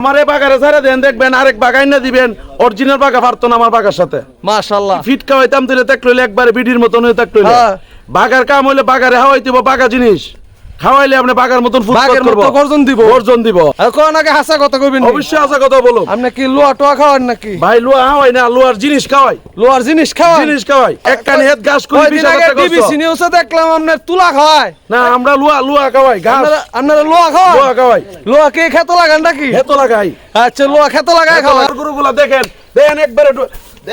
আমার এই বাগারে ছাড়া দেন দেখবেন আরেক বাগাই না দিবেন। অরিজিনাল বাগা পারতো না আমার বাগার সাথে। মাশাল্লাহ ফিট খাওয়াইতাম দিলে তাক লইলে একবারে বিডির মতন হয়ে তাক লইলে। হ্যাঁ। বাগার কাম হইলে বাগারে হাওয়াই দিব বাগা জিনিস। খাওয়াইলে আপনি বাগার মতন বাঘের মতো গর্জন দিব। গর্জন দিব। কোন আগে হাসা কথা কইবেন অবশ্যই আসা কথা বলো আপনি কি লোয়া টোয়া খাওয়ান নাকি? ভাই লুয়া হাওয়াই না লুয়ার জিনিস খাওয়াই। লোয়ার জিনিস খাওয়ান? জিনিস খাওয়াই। এক কানি হেদ গাছ করি বিশ হাজার খরচ। নিউজে দেখলাম আপনার তুলা খাওয়ায়। না আমরা লুয়া লুয়া খাওয়াই গাছ আপনারা লোয়া খাওয়ান? লুয়া খাওয়াই। লোয়া কে খেতে লাগান নাকি? হেতো লাগাই। আচ্ছা লোয়া খেতে লাগায় আর গরুগুলা দেখেন দেখেন একবারে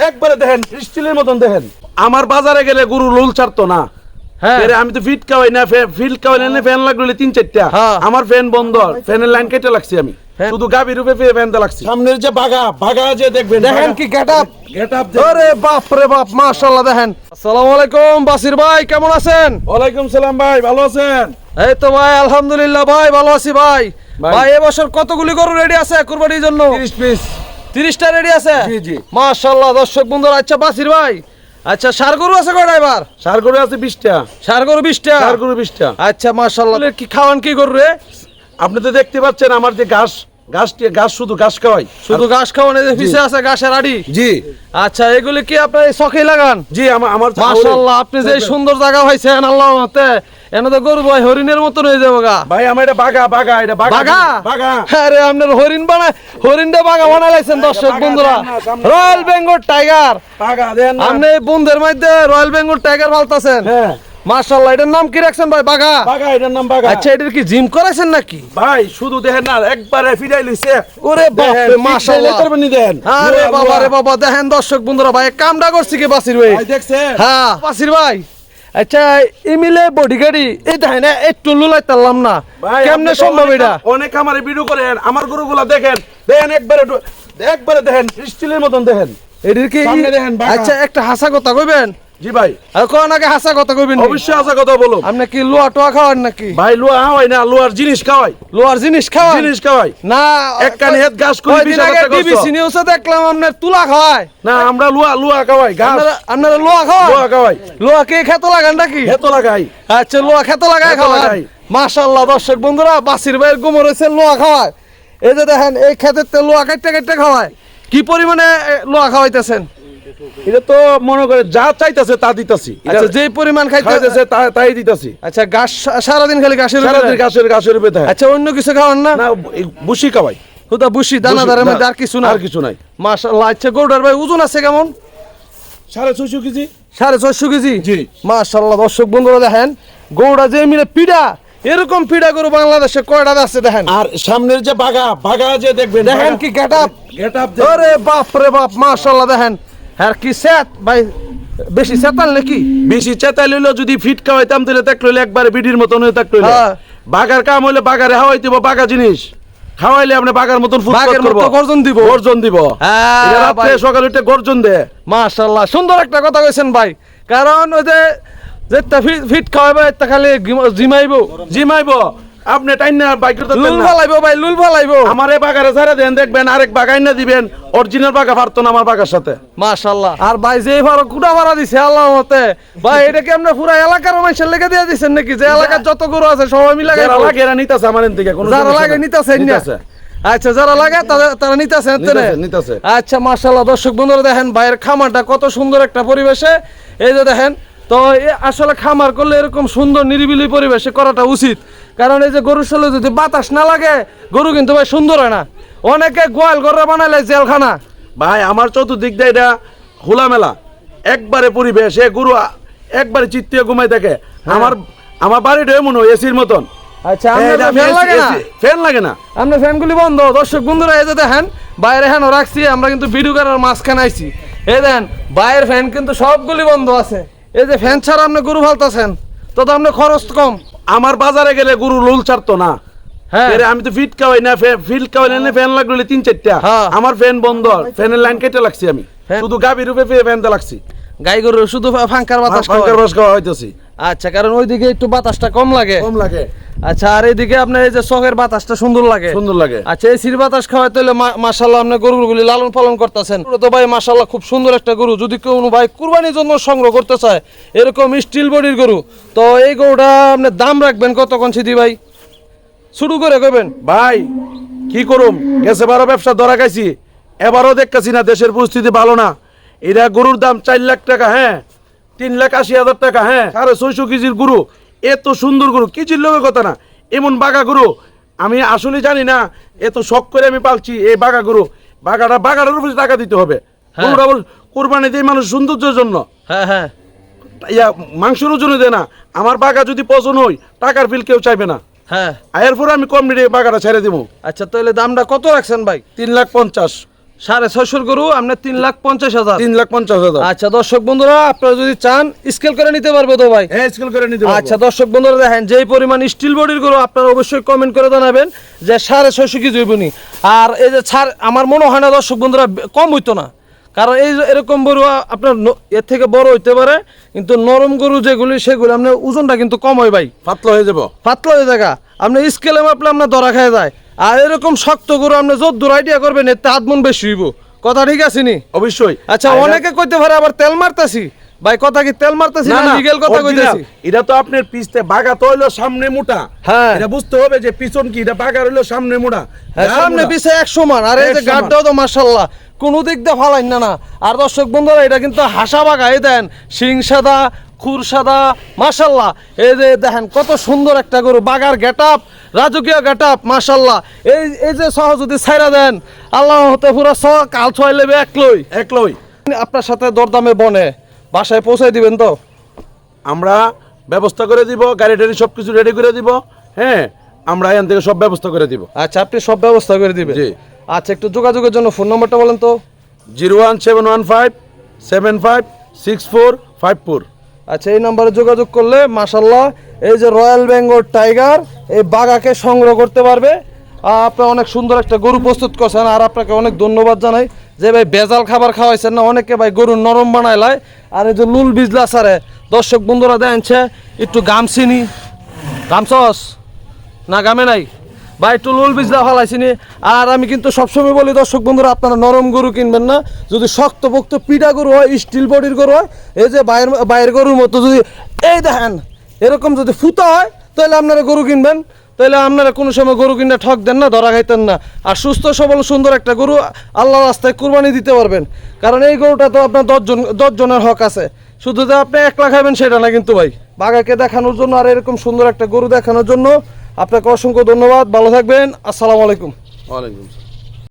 একবারে দেখেন স্টিলের মতন দেখেন। আমার বাজারে গেলে গরু লুল ছাড়তো না। আমি তো ফিট খাওয়াই না ফিল খাওয়াই না ফ্যান লাগলে তিন চারটা। হ্যাঁ। আমার ফ্যান বন্ধ ফ্যানের লাইন কেটে লাগছি আমি। শুধু গাবি রূপে ফ্যান লাগছি সামনের যে বাগা বাগা যে দেখবেন দেখেন কি গেট আপ গেট আপ আরে বাপ রে বাপ মাশাআল্লাহ দেখেন। আসসালামু আলাইকুম বাসির ভাই কেমন আছেন? ওয়ালাইকুম সালাম ভাই ভালো আছেন? এই তো ভাই আলহামদুলিল্লাহ ভাই ভালো আছি ভাই। ভাই। এবছর কতগুলি গরু রেডি আছে কুরবানির জন্য? 30 পিস। তিরিশটা রেডি আছে? জি, জি। মাশাআল্লাহ দর্শক বন্ধুরা আচ্ছা বাসির ভাই আচ্ছা সার গরু আছে কয়টা এবার? সার গরু আছে 20টা সার গরু বিশটা? সার গরু 20টা আচ্ছা মাশাল্লাহ কি খাওয়ান কি গরু রে? আপনি তো দেখতে পাচ্ছেন আমার যে ঘাস ঘাস ঘাস শুধু ঘাস খাওয়াই। শুধু ঘাস খাওয়ান পিছে আছে ঘাসের আড়ি? জি। আচ্ছা এগুলি কি আপনার এই লাগান? জি আমার আমার মাশাআল্লাহ আপনি যে সুন্দর জায়গা পাইছেন আল্লাহ মতে এনে তো গরু ভাই হরিণের মতন হয়ে যাব গা। ভাই আমার এটা বাগা বাগা এটা বাগা। বাঘা বাগা। আরে আপনার হরিণ বানায় হরিণটা বাঘা বানাই লাইছেন দর্শক বাঘা বন্ধুরা। Royal Bengal tiger. বাগা দেন আপনি এই বন্ধের মধ্যে রয়্যাল বেঙ্গল টাইগার ফালতাছেন হ্যাঁ। মাশাআল্লাহ এটার নাম কি রাখছেন ভাই? বাঘা? বাগা এটার নাম বাগা আচ্ছা এটার কি জিম করেছেন নাকি? ভাই শুধু দেখেন না একবারে ফিরাই লইছে। ওরে বাপ রে, মাশাআল্লাহ। নি দেন। আরে বাবা রে বাবা দেখেন দর্শক বন্ধুরা ভাই কামটা করছি কি বাসির ভাই? দেখছেন? হ্যাঁ বাসির ভাই। আচ্ছা ইমিলে বডি গাড়ি এই দেখেন একটু লুলাই তারলাম না। কেমনে সম্ভব অনেক- এটা? অনেক আমারে ভিডিও করেন আমার গরুগুলা দেখেন। দেখেন একবারে একবারে দেখেন স্টিলের মতন দেখেন। এটির কি দেখেন, আচ্ছা একটা হাসা কথা কইবেন? জি ভাই। কোন আগে হাসা কথা কইবেন অবশ্যই আসা কথা বলো আপনি কি লোয়া টোয়া খাওয়ান নাকি? ভাই লুয়া হাওয়াই না লুয়ার জিনিস খাওয়াই। লোয়ার জিনিস খাওয়ান? জিনিস খাওয়াই। না এক কানি হেদ গাছ কয়দিন বিশ টাকা। ডিবিসি নিউজে দেখলাম আপনার তুলা খাওয়ায়। না আমরা লুয়া লুয়া খাওয়াই আপনারা লোয়া খাওয়ান? লুয়া খাওয়াই। লোয়া কে খেত লাগান নাকি? হেতো লাগাই। আচ্ছা লোয়া খেত লাগায় খেতে লাগাই। মাশাআল্লাহ দর্শক বন্ধুরা বাসির ভাইয়ের গুমর হয়েছে লোয়া খাওয়ায়। এই যে দেখেন এই খেতের তে লোয়া কাটতে কাটতে খাওয়ায়। কি পরিমাণে লোয়া খাওয়াইতেছেন? এটা তো মনে করে যা চাইতাছে তা দিতাছি। আচ্ছা যেই পরিমাণ খাইতে খাইতেছে তা- তাই দিতাছি। আচ্ছা ঘাস সারাদিন খালি ঘাসের সারাদিন? গাছের গাছের উপরে দেয়। আচ্ছা অন্য কিছু খাওয়ান না? না বুসি খাওয়াই। হুদা বুসি দানাদারের মধ্যে আর কিছু না আর কিছু নাই। মাশাআল্লাহ আচ্ছা গরুটার ভাই ওজন আছে কেমন? সাড়ে ছয়শো কেজি। সাড়ে ছয়শো কেজি? জি। মাশাআল্লাহ দর্শক বন্ধুরা দেখেন গরুটা যে মিলে পিড়া এরকম পিড়া গরু বাংলাদেশে কয়টা আছে দেখেন? আর সামনের যে বাগা বাগা যে দেখবেন দেখেন কি গেট আপ গেট আপ আরে বাপ রে বাপ মাশাআল্লাহ দেখেন। আর কি সেট ভাই বেশি সেতাল নাকি? বেশি চেতাই লইলো যদি ফিট খাওয়াইতাম তাহলে তাক লইলে একবারে বিডির মতন হয়ে তাক লইলে। হ্যাঁ। বাগার কাম হইলে বাগারে হাওয়াই দিব বাগা জিনিস। খাওয়াইলে আপনি বাগার মতন বাঘের মতো গর্জন দিব। গর্জন দিব। হ্যাঁ, ভাই। সকালে উঠে গর্জন দে। মাশাআল্লাহ সুন্দর একটা কথা কইছেন ভাই। কারণ ওই যে যেটা ফিট খাওয়াবে তা খালি জিমাইবো। জিমাইব। আপনি টাইম না বাইক করতে লুল ফালাইবো ভাই লুল ফালাইবো। আমার এই বাগারে ছাড়া দেন দেখবেন আরেক বাগাই না দিবেন অরিজিনাল বাগা পারতো না আমার বাগার সাথে। মাশাআল্লাহ। আর ভাই যে ভাড়া কুড়া ভাড়া দিছে আল্লাহ মতে ভাই এটা কি আমরা পুরা এলাকার মানুষের লেগে দিয়ে দিছেন নাকি? যে এলাকার যত গরু আছে সবাই মিলে যারা লাগে এরা নিতাছে আমার থেকে কোনো যারা লাগে নাই। নিতেছেন না নিতাছে। আচ্ছা যারা লাগে তারা নিতেছে নিতাছে, নিতাছে। আচ্ছা মাশাআল্লাহ দর্শক বন্ধুরা দেখেন ভাইয়ের খামারটা কত সুন্দর একটা পরিবেশে। এই যে দেখেন তো আসলে খামার করলে এরকম সুন্দর নিরিবিলি পরিবেশে করাটা উচিত। কারণ এই যে গরুর শরীরে যদি বাতাস না লাগে গরু কিন্তু ভাই সুন্দর হয় না। অনেকে গোয়াল গররা বানাইলে জেলখানা। ভাই আমার চতুর্দিক দিয়ে এটা খোলামেলা। একবারে পরিবেশ এ গরু একবারে চিত্তে ঘুমাই থাকে। আমার আমার বাড়িটা এমন এসির মতন। আচ্ছা ফ্যান লাগে না? ফ্যান লাগে না। আপনার ফ্যানগুলি বন্ধ। দর্শক বন্ধুরা এই যে দেখেন বাইরে হ্যাঁ রাখছি আমরা কিন্তু ভিডিও করার মাঝখানে আইছি। এই দেখেন বাইরের ফ্যান কিন্তু সবগুলি বন্ধ আছে। এই যে ফ্যান ছাড়া আপনি গরু ফালতাছেন তো আপনার খরচ কম। আমার বাজারে গেলে গরু লুল ছাড়তো না। হ্যাঁ। আমি তো ফিট খাওয়াই না ফিল খাওয়াই না ফ্যান লাগলে তিন চারটা। হ্যাঁ। আমার ফ্যান বন্ধ ফ্যানের লাইন কেটে লাগছি আমি। শুধু গাবি রূপে ফ্যান লাগছি গাই গরু শুধু ফাঙ্কার বাতাস ফাঙ্কার বাতাস খাওয়া হইতেছি। আচ্ছা কারণ ওইদিকে একটু বাতাসটা কম লাগে। কম লাগে। আচ্ছা আর এইদিকে আপনার এই যে চকের বাতাসটা সুন্দর লাগে। সুন্দর লাগে। আচ্ছা এই সির বাতাস খাওয়াইতে হলে মাসাল্লাহ আপনার গরুগুলি লালন পালন করতেছেন। তো ভাই মাসাল্লাহ খুব সুন্দর একটা গরু। যদি কোনো ভাই কুরবানির জন্য সংগ্রহ করতে চায় এরকম স্টিল বডির গরু তো এই গরুটা আপনি দাম রাখবেন কত কোন সিদ্ধি ভাই? শুরু করে কবেন ভাই কি করুম? গেছে বারো ব্যবসা ধরা গেছি এবারও দেখতেছি না দেশের পরিস্থিতি ভালো না। এরা গরুর দাম চার লাখ টাকা হ্যাঁ? তিন লাখ আশি হাজার টাকা হ্যাঁ? সাড়ে ছয়শো কেজির গরু। এত সুন্দর গরু কেজির লোকের কথা না এমন বাঘা গরু আমি আসলে জানি না এত শখ করে আমি পালছি এই বাঘা গরু বাঘাটা বাঘাটার উপরে টাকা দিতে হবে। হ্যাঁ। গরুটা কোরবানি দিয়ে মানুষ সৌন্দর্যের জন্য। হ্যাঁ হ্যাঁ। ইয়া মাংসের ওজন দেয় না আমার বাঘা যদি পছন্দ হয় টাকার বিল কেউ চাইবে না। হ্যাঁ। এরপরে আমি কম রেটে বাঘাটা ছেড়ে দিব। আচ্ছা তাহলে দামটা কত রাখছেন ভাই? তিন লাখ পঞ্চাশ। সাড়ে ছয়শোর গরু আপনার তিন লাখ পঞ্চাশ হাজার। তিন লাখ পঞ্চাশ হাজার। আচ্ছা দর্শক বন্ধুরা আপনারা যদি চান স্কেল করে নিতে পারবে তো ভাই? হ্যাঁ স্কেল করে নিতে। আচ্ছা দর্শক বন্ধুরা দেখেন যেই পরিমাণ স্টিল বডির গরু আপনারা অবশ্যই কমেন্ট করে জানাবেন যে সাড়ে ছয়শো কেজি হইবনি আর এই যে ছাড় আমার মনে হয় না দর্শক বন্ধুরা কম হইতো না। কারণ এই এরকম গরু আপনার এর থেকে বড় হইতে পারে কিন্তু নরম গরু যেগুলি সেগুলি আপনার ওজনটা কিন্তু কম হয় ভাই। পাতলা হয়ে যাব। পাতলা হয়ে জায়গা আপনি স্কেলে মাপলে আপনার ধরা খেয়ে যায়। আর এরকম শক্ত গরু আপনি যত আইডিয়া করবেন এতে হাত মন বেশি হইব। কথা ঠিক আছে নি? অবশ্যই। আচ্ছা অনেকে কইতে পারে আবার তেল মারতাছি। ভাই কথা কি তেল মারতাছি না লিগেল কথা। কইতাছি? এটা তো আপনার পিছতে বাঘা তো হইল সামনে মোটা। হ্যাঁ। এটা বুঝতে হবে যে পিছন কি এটা বাঘা হইল সামনে মোটা। হ্যাঁ, সামনে পিছে এক সমান আর এই যে। গাড্ডাও তো মার্শাল্লাহ কোনো দিক দিয়ে ফালাইন না না। আর দর্শক বন্ধুরা এটা কিন্তু হাসা বাগাই দেন। শিং সাদা খুর সাদা মার্শাল্লাহ এই যে দেখেন কত সুন্দর একটা গরু বাগার গেট আপ রাজকীয় গেট আপ মার্শাল্লাহ এই এই যে সহ যদি ছাইরা দেন আল্লাহ হতে পুরো স কাল ছয় লেবে এক লই। এক লই। আপনার সাথে দরদামে বনে বাসায় পৌঁছে দিবেন তো? আমরা ব্যবস্থা করে দিব গাড়ি টাড়ি সব কিছু রেডি করে দিব হ্যাঁ? আমরা এখান থেকে সব ব্যবস্থা করে দিব। আচ্ছা আপনি সব ব্যবস্থা করে দিবেন? জি। আচ্ছা একটু যোগাযোগের জন্য ফোন নম্বরটা বলেন তো? Zero one seven one five seven five six four five four. আচ্ছা এই নাম্বারে যোগাযোগ করলে মাসাল্লাহ এই যে রয়্যাল বেঙ্গল টাইগার এই বাঘাকে সংগ্রহ করতে পারবে। আর আপনি অনেক সুন্দর একটা গরু প্রস্তুত করছেন আর আপনাকে অনেক ধন্যবাদ জানাই। যে ভাই বেজাল খাবার খাওয়াইছেন না, অনেকে ভাই গরু নরম বানাইলায় আর এই যে লুল বিজলা সারে দর্শক বন্ধুরা দেখছে একটু গামছিনি। গামছস? না, গামে নাই? ভাই, একটু লুল বিজলা ফালাইছিনি আর আমি কিন্তু সবসময় বলি, দর্শক বন্ধুরা, আপনারা নরম গরু কিনবেন না। যদি শক্ত পোক্ত পিঠা গরু হয় স্টিল বডির গরু হয়, এই যে বাইরের বাইরের গরুর মতো যদি এই দেখেন, এরকম যদি ফুতা হয়, তাহলে আপনারা গরু কিনবেন। তাহলে আপনারা কোনো সময় গরু কিনে ঠক দেন না, ধরা খাইতেন না। আর সুস্থ, সবল, সুন্দর একটা গরু আল্লাহ রাস্তায় কুরবানি দিতে পারবেন। কারণ এই গরুটা তো আপনার দশজন দশজনের হক আছে। শুধু যে আপনি একলা খাবেন সেটা না কিন্তু ভাই। বাঘাকে দেখানোর জন্য আর এরকম সুন্দর একটা গরু দেখানোর জন্য আপনাকে অসংখ্য ধন্যবাদ ভালো থাকবেন আসসালামু আলাইকুম ওয়ালাইকুম।